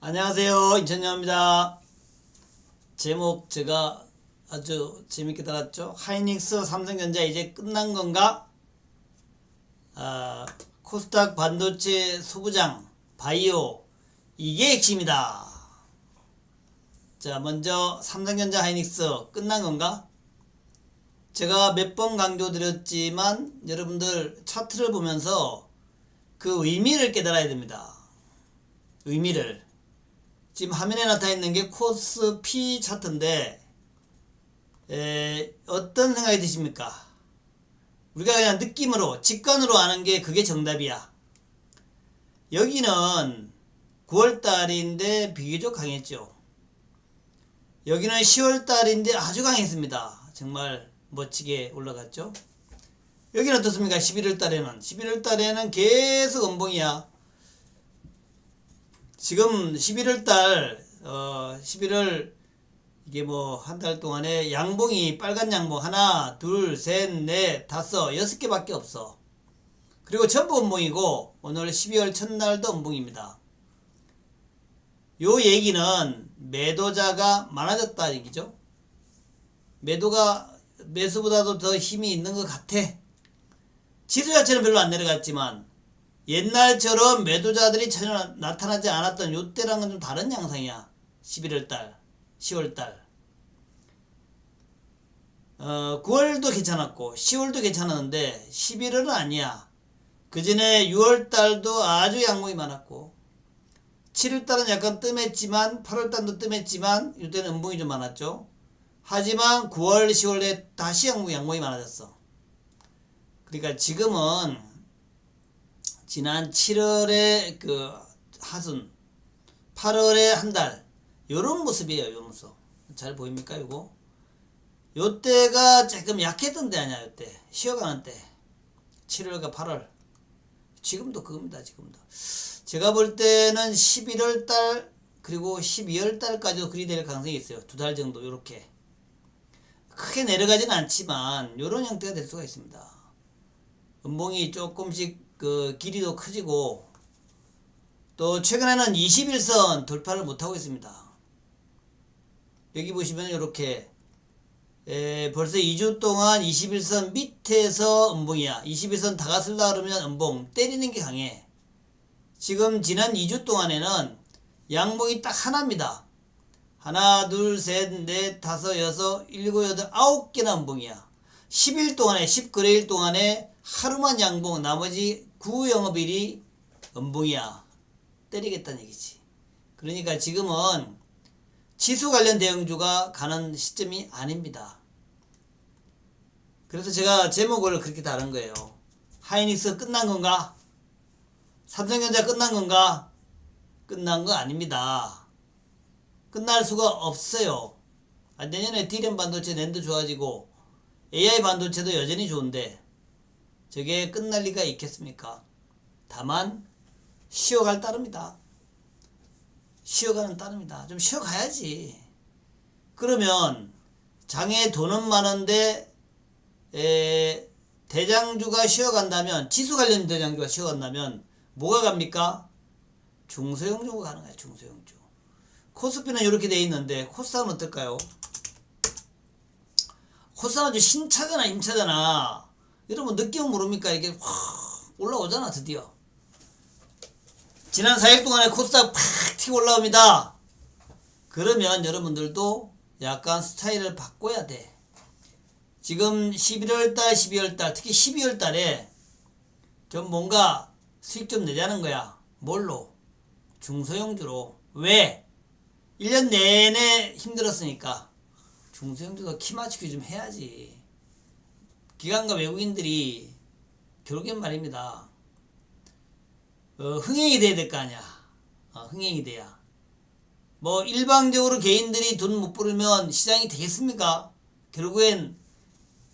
안녕하세요. 인천영입니다. 제목 제가 아주 재밌게 달았죠? 하이닉스 삼성전자 이제 끝난 건가? 아, 코스닥 반도체 소부장 바이오. 이게 핵심이다. 자 먼저 삼성전자 하이닉스 끝난 건가? 제가 몇 번 강조드렸지만 여러분들 차트를 보면서 그 의미를 깨달아야 됩니다. 의미를 지금 화면에 나타나 있는 게 코스 P 차트인데 에, 어떤 생각이 드십니까? 우리가 그냥 느낌으로 직관으로 아는 게 그게 정답이야. 여기는 9월 달인데 비교적 강했죠. 여기는 10월 달인데 아주 강했습니다. 정말 멋지게 올라갔죠. 여기는 어떻습니까? 11월 달에는 11월 달에는 계속 음봉이야. 지금 11월 달, 어, 11월, 이게 뭐, 한 달 동안에 양봉이, 빨간 양봉, 하나, 둘, 셋, 넷, 다섯, 여섯 개밖에 없어. 그리고 전부 음봉이고, 오늘 12월 첫날도 음봉입니다. 요 얘기는 매도자가 많아졌다 얘기죠. 매도가 매수보다도 더 힘이 있는 것 같아. 지수 자체는 별로 안 내려갔지만, 옛날처럼 매도자들이 전혀 나타나지 않았던 요때랑은 좀 다른 양상이야. 11월달, 10월달. 어, 9월도 괜찮았고, 10월도 괜찮았는데, 11월은 아니야. 그 전에 6월달도 아주 양봉이 많았고, 7월달은 약간 뜸했지만, 8월달도 뜸했지만, 이때는 음봉이 좀 많았죠. 하지만 9월, 10월에 다시 양봉이 많아졌어. 그러니까 지금은 지난 7월에 그 하순 8월에 한 달 요런 모습이에요 요 모습. 잘 보입니까 요거? 요때가 조금 약했던 때 아니야 요때? 쉬어가는 때. 7월과 8월. 지금도 그겁니다 지금도. 제가 볼 때는 11월 달 그리고 12월 달까지도 그리 될 가능성이 있어요. 두 달 정도 요렇게. 크게 내려가진 않지만 요런 형태가 될 수가 있습니다. 음봉이 조금씩 그 길이도 커지고 또 최근에는 21선 돌파를 못하고 있습니다. 여기 보시면 이렇게 에, 벌써 2주 동안 21선 밑에서 음봉이야. 21선 다가슬라 그러면 음봉 때리는 게 강해. 지금 지난 2주 동안에는 양봉이 딱 하나입니다. 하나, 둘, 셋, 넷, 다섯, 여섯, 일곱, 여덟, 아홉 개나 음봉이야. 10일 동안에, 10거래일 동안에 하루만 양봉, 나머지 구 영업일이 음봉이야. 때리겠다는 얘기지. 그러니까 지금은 지수 관련 대형주가 가는 시점이 아닙니다. 그래서 제가 제목을 그렇게 다른 거예요. 하이닉스 끝난 건가? 삼성전자 끝난 건가? 끝난 거 아닙니다. 끝날 수가 없어요. 아, 내년에 D램 반도체 낸도 좋아지고 AI 반도체도 여전히 좋은데 저게 끝날 리가 있겠습니까? 다만 쉬어갈 따릅니다. 쉬어가는 따릅니다. 좀 쉬어가야지. 그러면 장에 돈은 많은데 에, 대장주가 쉬어간다면 지수 관련 대장주가 쉬어간다면 뭐가 갑니까? 중소형주가 가는 거야. 중소형주. 코스피는 이렇게 돼 있는데 코스닥은 어떨까요? 코스닥은 신차잖아 임차잖아. 여러분 느낌은 모릅니까? 이게 확 올라오잖아 드디어. 지난 4일 동안에 코스닥 팍 튀고 올라옵니다. 그러면 여러분들도 약간 스타일을 바꿔야 돼. 지금 11월달, 12월달, 특히 12월달에 좀 뭔가 수익 좀 내자는 거야. 뭘로? 중소형주로. 왜? 1년 내내 힘들었으니까 중소형주도 키 맞추기 좀 해야지. 기관과 외국인들이 결국엔 말입니다. 어, 흥행이 돼야 될 거 아니야. 어, 흥행이 돼야. 뭐 일방적으로 개인들이 돈 못 벌면 시장이 되겠습니까? 결국엔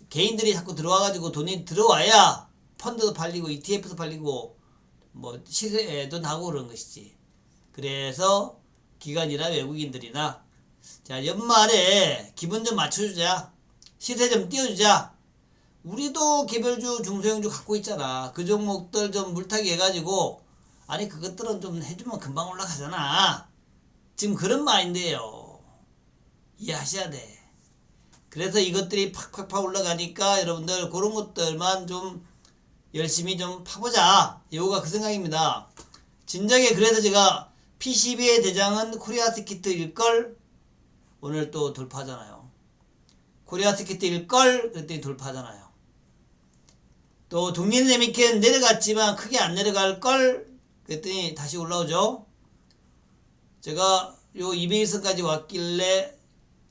개인들이 자꾸 들어와가지고 돈이 들어와야 펀드도 팔리고 ETF도 팔리고 뭐 시세도 나고 그런 것이지. 그래서 기관이나 외국인들이나 자 연말에 기분 좀 맞춰주자. 시세 좀 띄워주자. 우리도 개별주 중소형주 갖고 있잖아. 그 종목들 좀 물타기 해가지고 아니 그것들은 좀 해주면 금방 올라가잖아. 지금 그런 마인드예요. 이해하셔야 돼. 그래서 이것들이 팍팍팍 올라가니까 여러분들 그런 것들만 좀 열심히 좀 파보자. 이거가 그 생각입니다. 진작에 그래서 제가 PCB의 대장은 코리아 스키트일걸 오늘 또 돌파잖아요. 코리아 스키트일걸 그랬더니 돌파잖아요. 또 동린세미캔 내려갔지만 크게 안 내려갈 걸 그랬더니 다시 올라오죠. 제가 요 200일선까지 왔길래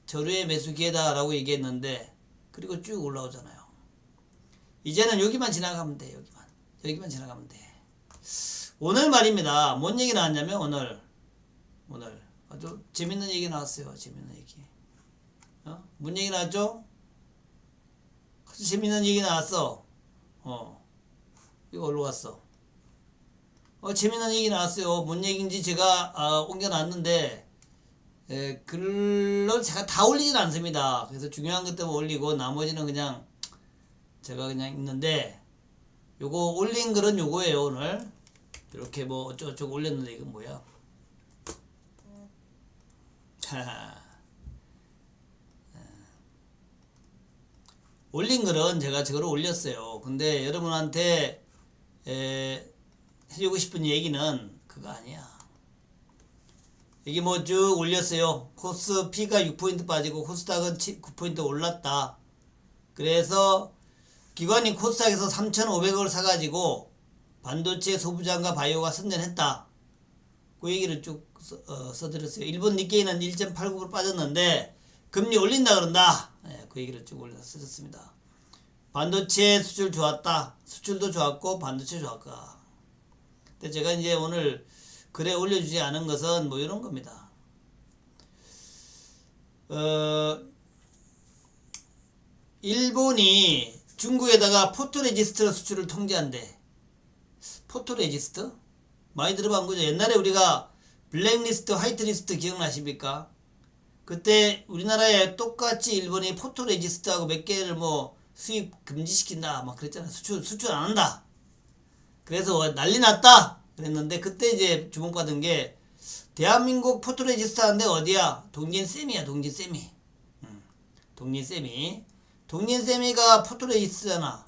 저류의 매수 기회다라고 얘기했는데 그리고 쭉 올라오잖아요. 이제는 여기만 지나가면 돼. 여기만. 여기만 지나가면 돼. 오늘 말입니다. 뭔 얘기 나왔냐면 오늘 오늘 아주 재밌는 얘기 나왔어요. 재밌는 얘기. 어? 뭔 얘기 나왔죠? 아주 재밌는 얘기 나왔어. 어. 이거 올라 갔어. 어, 재밌는 얘기 나왔어요. 뭔 얘기인지 제가 아, 옮겨놨는데 에, 글을 제가 다 올리진 않습니다. 그래서 중요한 것 때문에 올리고 나머지는 그냥 제가 그냥 있는데 요거 올린 글은 요거예요 오늘 이렇게 뭐 어쩌고저쩌고 올렸는데 이건 뭐야 하하. 올린 글은 제가 저거를 올렸어요 근데 여러분한테 에, 해주고 싶은 얘기는 그거 아니야 이게 뭐쭉 올렸어요 코스 P가 6포인트 빠지고 코스닥은 9포인트 올랐다 그래서 기관이 코스닥에서 3,500억을 사가지고 반도체 소부장과 바이오가 선전했다. 그 얘기를 쭉 써, 어, 써드렸어요. 일본 니케이는 1.89% 빠졌는데 금리 올린다 그런다. 예, 그 얘기를 쭉 올려 쓰셨습니다. 반도체 수출 좋았다. 수출도 좋았고 반도체 좋았까. 근데 제가 이제 오늘 글에 올려주지 않은 것은 뭐 이런 겁니다. 어, 일본이 중국에다가 포토레지스트 수출을 통제한대. 포토레지스트? 많이 들어본 거죠. 옛날에 우리가 블랙리스트, 화이트리스트 기억나십니까? 그때 우리나라에 똑같이 일본이 포토 레지스트하고 몇 개를 뭐 수입 금지시킨다 막 그랬잖아요. 수출 수출 안 한다. 그래서 난리 났다. 그랬는데 그때 이제 주목받은 게 대한민국 포토 레지스트 하는데 어디야? 동진 쌤이야. 동진 쌤이. 음, 동진 쌤이. 동린세미가 포토 레지스트잖아.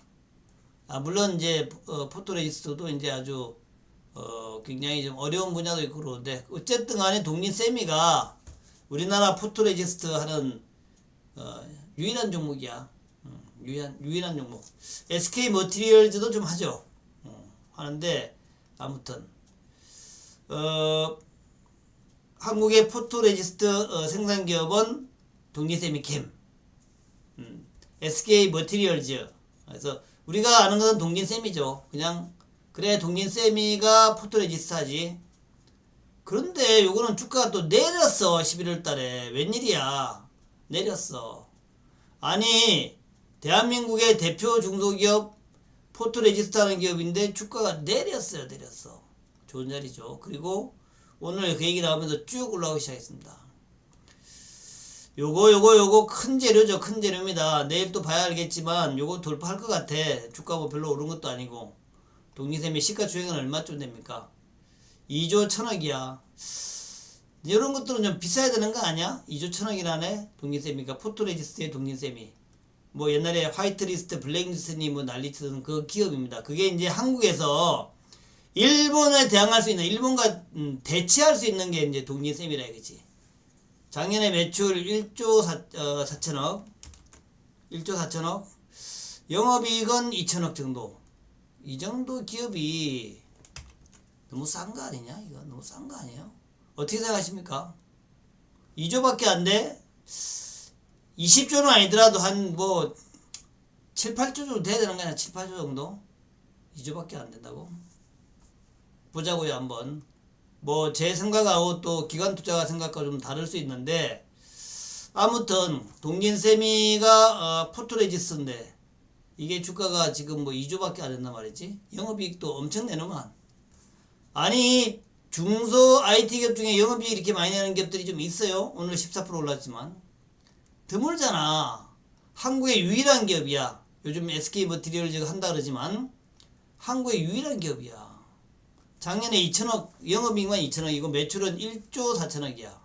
아, 물론 이제 어, 포토 레지스트도 이제 아주 어, 굉장히 좀 어려운 분야도 있고 그러는데 어쨌든 간에 동린세미가 우리나라 포토레지스트 하는 어, 유일한 종목이야. 음, 유일한 유일한 종목. SK 머티리얼즈도 좀 하죠. 어, 하는데 아무튼 어, 한국의 포토레지스트 어, 생산 기업은 동린세미캠. 음, SK 머티리얼즈. 그래서 우리가 아는 것은 동진쌤이죠. 그냥 그래 동진쌤이가 포토레지스트 하지. 그런데 요거는 주가가 또 내렸어. 11월 달에. 웬일이야. 내렸어. 아니 대한민국의 대표 중소기업 포토레지스트 하는 기업인데 주가가 내렸어요. 내렸어. 좋은 자리죠. 그리고 오늘 그 얘기 나오면서 쭉 올라오기 시작했습니다. 요거 요거 요거 큰 재료죠 큰 재료입니다 내일 또 봐야 알겠지만 요거 돌파할 것 같아 주가 뭐 별로 오른 것도 아니고 동리샘의 시가총액은 얼마쯤 됩니까 2조 천억이야. 이런 것들은 좀 비싸야 되는 거 아니야? 2조 천억이라네. 동리샘이가 포토레지스트의 동리샘이. 뭐 옛날에 화이트리스트 블랙리스트니 뭐 난리치던 그 기업입니다. 그게 이제 한국에서 일본에 대항할 수 있는 일본과 음, 대치할 수 있는 게 이제 동리샘이라 이거지. 작년에 매출 1조 4, 어, 4천억. 1조 4천억. 영업이익은 2천억 정도. 이 정도 기업이 너무 싼 거 아니냐 이거? 너무 싼 거 아니에요? 어떻게 생각하십니까? 2조밖에 안 돼? 20조는 아니더라도 한 뭐 7, 8조 정도 돼야 되는 거 아니야? 7, 8조 정도? 2조밖에 안 된다고? 보자고요 한번. 뭐 제 생각하고 또 기관 투자가 생각과 좀 다를 수 있는데 아무튼 동진세미가 어, 포토레지스인데 이게 주가가 지금 뭐 2조밖에 안 된단 말이지? 영업이익도 엄청 내놓만 아니 중소 IT 기업 중에 영업이익 이렇게 많이 내는 기업들이 좀 있어요. 오늘 14% 올랐지만. 드물잖아. 한국의 유일한 기업이야. 요즘 SK 머티리얼즈가 한다 그러지만 한국의 유일한 기업이야. 작년에 2천억 영업이익만 2천억이고 매출은 1조 4천억이야.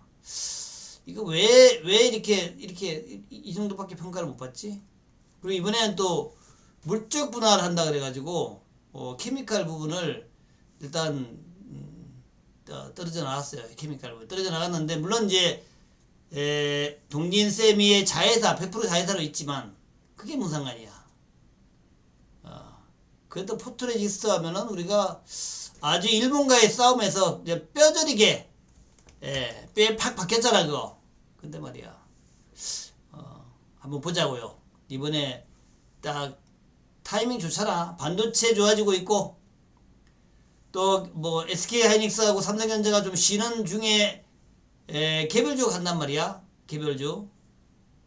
이거 왜왜 이렇게 이렇게 이, 이 정도밖에 평가를 못 받지? 그리고 이번에는 또 물적 분할을 한다 그래가지고 어, 케미칼 부분을 일단 음, 어, 떨어져 나갔어요. 케미칼 부분 떨어져 나갔는데 물론 이제 에, 동진 세미의 자회사 100% 자회사로 있지만 그게 무슨 상관이야. 어, 그래도 포트레지스트 하면은 우리가 아주 일본과의 싸움에서 뼈저리게 예, 뼈에 팍 박혔잖아 그거. 근데 말이야. 어, 한번 보자고요. 이번에 딱 타이밍 좋잖아. 반도체 좋아지고 있고 또 뭐 SK 하이닉스하고 삼성전자가 좀 쉬는 중에 에, 개별주 간단 말이야. 개별주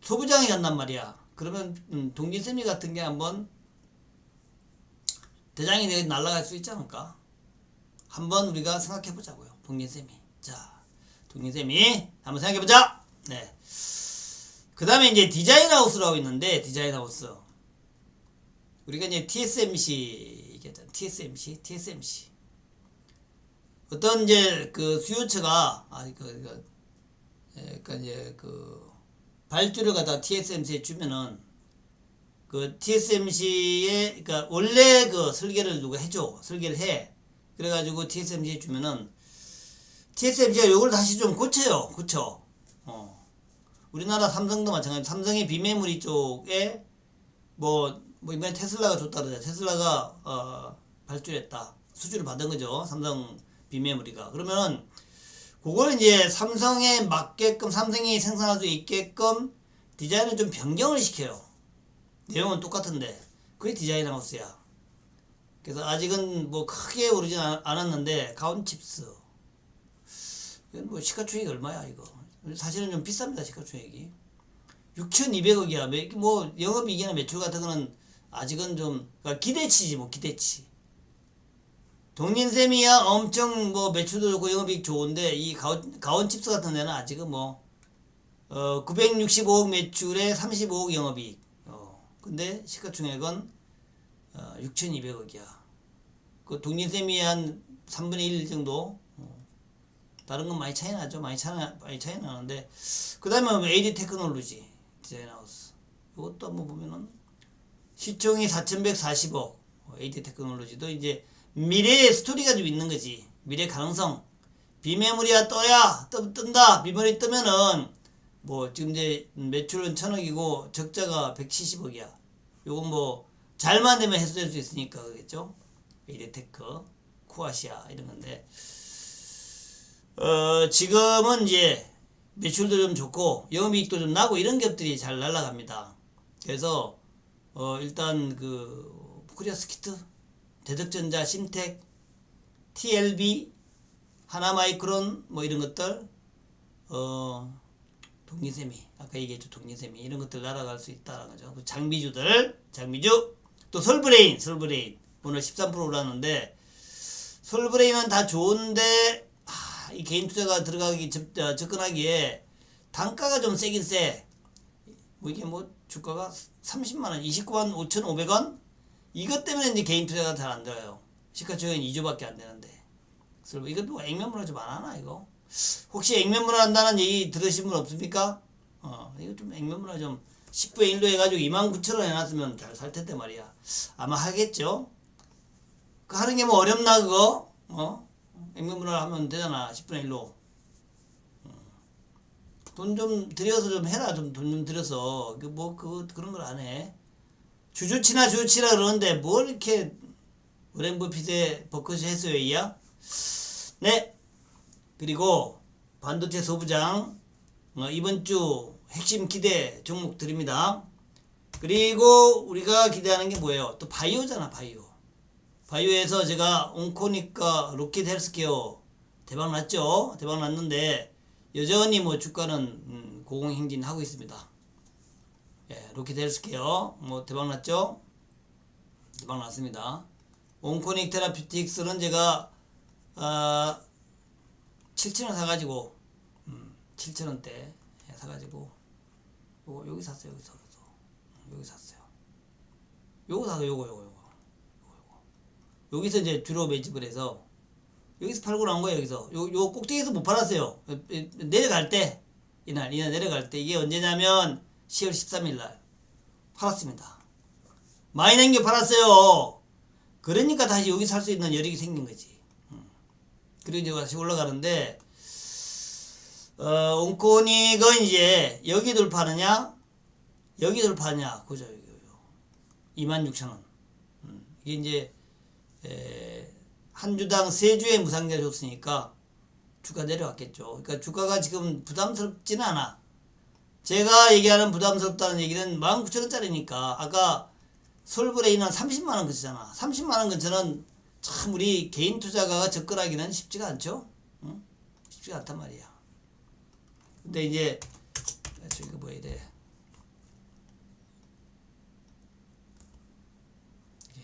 소부장이 간단 말이야. 그러면 음, 동기세미 같은 게 한번 대장이 날아갈 수 있지 않을까? 한번 우리가 생각해 보자고요. 동기세미. 자, 동기세미 한번 생각해 보자. 네. 그 다음에 이제 디자인 하우스라고 있는데 디자인 하우스. 우리가 이제 TSMC 얘기했잖아. TSMC, TSMC. 어떤 이제 그 수요처가 아 이거 이거 예, 그러니까 이제 그 발주를 갖다 TSMC에 주면은 그 TSMC에 그러니까 원래 그 설계를 누가 해줘? 설계를 해. 그래가지고 TSMC에 주면은 TSMC가 요걸 다시 좀 고쳐요. 고쳐. 어. 우리나라 삼성도 마찬가지. 삼성의 비메모리 쪽에 뭐, 뭐 이번에 테슬라가 줬다 그러자 테슬라가 어 발주했다. 수주를 받은 거죠. 삼성 비메모리가. 그러면은 그거는 이제 삼성에 맞게끔 삼성이 생산할 수 있게끔 디자인을 좀 변경을 시켜요. 내용은 똑같은데 그게 디자인 하우스야. 그래서 아직은 뭐 크게 오르진 않- 않았는데 가온 칩스. 이건 뭐 시가총액이 얼마야 이거? 사실은 좀 비쌉니다 시가총액이. 6,200억이야. 뭐 영업이익이나 매출 같은 거는 아직은 좀 그러니까 기대치지 뭐 기대치 동린셈이야. 엄청 뭐 매출도 좋고 영업이익 좋은데 이 가온, 가온 같은 데는 아직은 뭐 어, 965억 매출에 35억 영업이익. 어, 근데 시가총액은 어, 6,200억이야. 그 동린셈이 한 3분의 1 정도? 어, 다른 건 많이 차이 나죠. 많이 차이, 나- 많이 차이 나는데. 그 다음에 AD 테크놀로지 디자인 하우스. 이것도 한번 보면은 시총이 4,140억. AD 테크놀로지도 이제 미래의 스토리가 좀 있는 거지. 미래 가능성. 비메모리가 떠야 떠, 뜬다. 비메모리 뜨면은 뭐 지금 이제 매출은 천억이고 적자가 170억이야. 요건 뭐 잘만 되면 해소될 수 있으니까 그겠죠? 에이데테크 코아시아 이런 건데. 어 지금은 이제 매출도 좀 좋고 영업이익도 좀 나고 이런 기업들이 잘 날아갑니다. 그래서 어 일단 그 코리아 스키트 대덕전자, 심텍, TLB, 하나마이크론 뭐 이런 것들 어 동리세미 아까 얘기했죠 동리세미 이런 것들 날아갈 수 있다는 거죠. 그 장비주들 장비주 또 솔브레인 솔브레인 오늘 13% 올랐는데 솔브레인은 다 좋은데 아, 이 개인 투자가 들어가기 접, 어, 접근하기에 단가가 좀 세긴 세. 뭐 이게 뭐 주가가 30만 원, 29만 5,500원 이것 때문에 이제 개인 투자가 잘 안 들어요. 시가총액 2조밖에 안 되는데. 그래서 이것도 뭐 액면문화 좀 안 하나 이거? 혹시 액면문화 한다는 얘기 들으신 분 없습니까? 어, 이거 좀 액면문화 좀 10분의 1로 해가지고 2만 9천 원 해놨으면 잘 살 텐데 말이야. 아마 하겠죠? 그 하는 게 뭐 어렵나 그거? 어? 액면문화 하면 되잖아 10분의 1로. 돈 좀 들여서 좀 해라 좀 돈좀 들여서 그뭐그 그런 걸 안 해. 주주치나 주주치라 그러는데 뭘 이렇게 워렌 버핏의 버크셔 해서웨이야? 네. 그리고 반도체 소부장 어, 이번 주 핵심 기대 종목 드립니다. 그리고 우리가 기대하는 게 뭐예요? 또 바이오잖아 바이오. 바이오에서 제가 온코닉과 로켓 헬스케어 대박 났죠? 대박 났는데 여전히 뭐 주가는 음, 고공행진 하고 있습니다. 예, 로켓 헬스케어 뭐 대박 났죠? 대박 났습니다. 온코닉 테라피틱스는 제가 아 7,000원 사가지고 음, 7,000원대 예, 사가지고 요거 여기 샀어요 여기 샀어 여기 샀어요. 요거 사서 요거 요거 요거 요거 요거 여기서 이제 주로 매집을 해서 여기서 팔고 나온 거예요 여기서 요, 요 꼭대기에서 못 팔았어요 내려갈 때 이날 이날 내려갈 때 이게 언제냐면 10월 13일 날 팔았습니다. 많이 남겨 팔았어요. 그러니까 다시 여기 살 수 있는 여력이 생긴 거지. 음. 그리고 이제 다시 올라가는데 어, 온코닉은 이제 여기 돌파느냐? 여기 돌파냐? 그죠 여기 26,000원. 음, 이게 이제 에, 한 주당 세 주의 무상자 줬으니까 주가 내려왔겠죠. 그러니까 주가가 지금 부담스럽지는 않아. 제가 얘기하는 부담스럽다는 얘기는 19,000원짜리니까 아까 솔브레인은 30만 원 근처잖아. 30만 원 근처는 참 우리 개인 투자가가 접근하기는 쉽지가 않죠. 응? 쉽지가 않단 말이야. 근데 이제 저기가 뭐야 돼.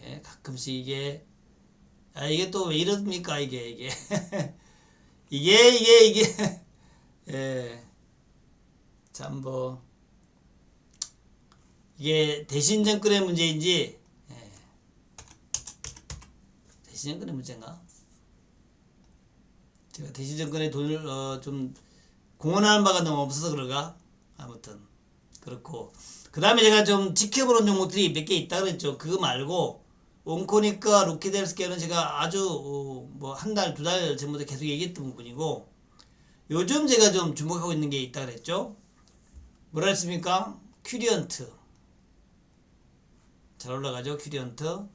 예, 가끔씩 이게 아 이게 또 왜 이럽니까 이게 이게 이게 이게 이게 예. 참 뭐 이게 대신 정권의 문제인지 예. 대신 정권의 문제인가? 제가 대신 정권에 돈을 어, 좀 공헌하는 바가 너무 없어서 그런가? 아무튼 그렇고 그 다음에 제가 좀 지켜보는 종목들이 몇 개 있다 그랬죠. 그거 말고 온코니까 루키델스케는 제가 아주 어, 뭐한 달 두 달 전부터 계속 얘기했던 부분이고 요즘 제가 좀 주목하고 있는 게 있다 그랬죠. 뭐라 했습니까? 큐리언트 잘 올라가죠. 큐리언트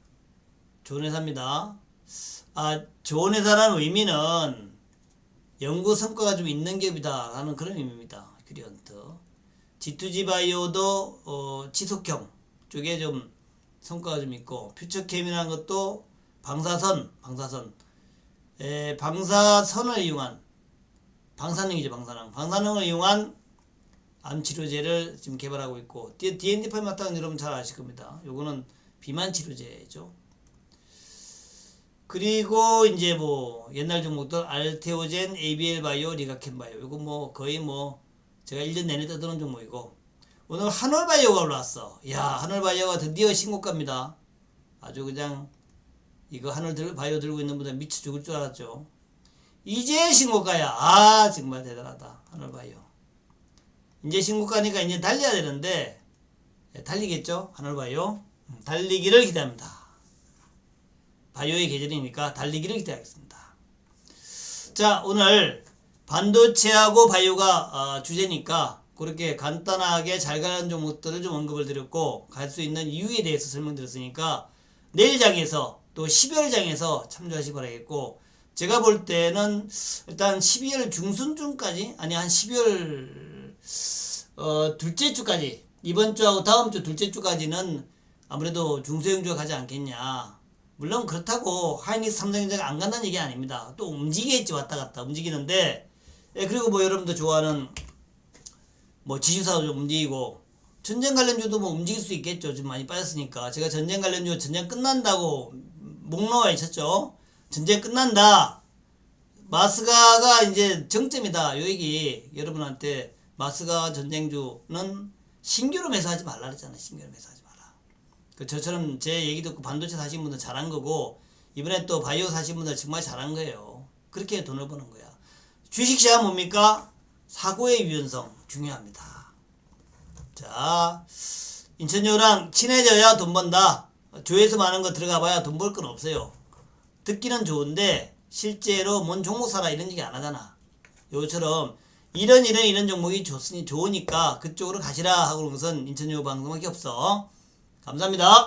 좋은 회사입니다. 아 좋은 회사라는 의미는 연구 성과가 좀 있는 기업이다 라는 그런 의미입니다. 큐리언트 G2G 바이오도 어, 지속형 쪽에 좀 성과가 좀 있고 퓨처캠이라는 것도 방사선 방사선 에, 방사선을 이용한 방사능이죠 방사능 방사능을 이용한 암 치료제를 지금 개발하고 있고 D&D 팔마땅 여러분 잘 아실 겁니다. 요거는 비만 치료제죠. 그리고 이제 뭐 옛날 종목들 알테오젠, ABL 바이오, 리가켄 바이오 요거 뭐 거의 뭐 제가 1년 내내 떠드는 종목이고 오늘 한올 바이오가 올라왔어. 야 한올 바이오가 드디어 신고가입니다. 아주 그냥 이거 한올 들, 바이오 들고 있는 분들 미쳐 죽을 줄 알았죠. 이제 신고가야. 아 정말 대단하다 한올 바이오. 이제 신고가니까 이제 달려야 되는데 예, 달리겠죠 한올 바이오. 음, 달리기를 기대합니다. 바이오의 계절이니까 달리기를 기대하겠습니다. 자, 오늘 반도체하고 바이오가 어, 주제니까 그렇게 간단하게 잘 가는 종목들을 좀 언급을 드렸고 갈 수 있는 이유에 대해서 설명드렸으니까 내일 장에서 또 12월 장에서 참조하시 기 바라겠고 제가 볼 때는 일단 12월 중순쯤까지 아니 한 12월 어, 둘째 주까지 이번 주하고 다음 주 둘째 주까지는 아무래도 중소형주가 가지 않겠냐 물론 그렇다고 하이닉스 삼성전자가 안 간다는 얘기 아닙니다. 또 움직이겠지 왔다 갔다 움직이는데 예, 그리고 뭐 여러분도 좋아하는 뭐 지주사도 좀 움직이고 전쟁 관련주도 뭐 움직일 수 있겠죠. 지금 많이 빠졌으니까 제가 전쟁 관련주 전쟁 끝난다고 목놓아 있었죠. 전쟁 끝난다. 마스가가 이제 정점이다. 요 얘기 여러분한테 마스가 전쟁주는 신규로 매수하지 말라 그랬잖아요. 신규로 매수하지 마라. 그 저처럼 제 얘기 듣고 반도체 사신 분들 잘한 거고 이번에 또 바이오 사신 분들 정말 잘한 거예요. 그렇게 돈을 버는 거야. 주식시장 뭡니까? 사고의 유연성 중요합니다. 자, 인천여랑 친해져야 돈 번다. 조회수 많은 거 들어가 봐야 돈 벌 건 없어요. 듣기는 좋은데 실제로 뭔 종목 사라 이런 얘기 안 하잖아. 요처럼 이런 이런 이런 종목이 좋으니 좋으니까 그쪽으로 가시라 하고 그러는 것은 인천여 방송밖에 없어. 감사합니다.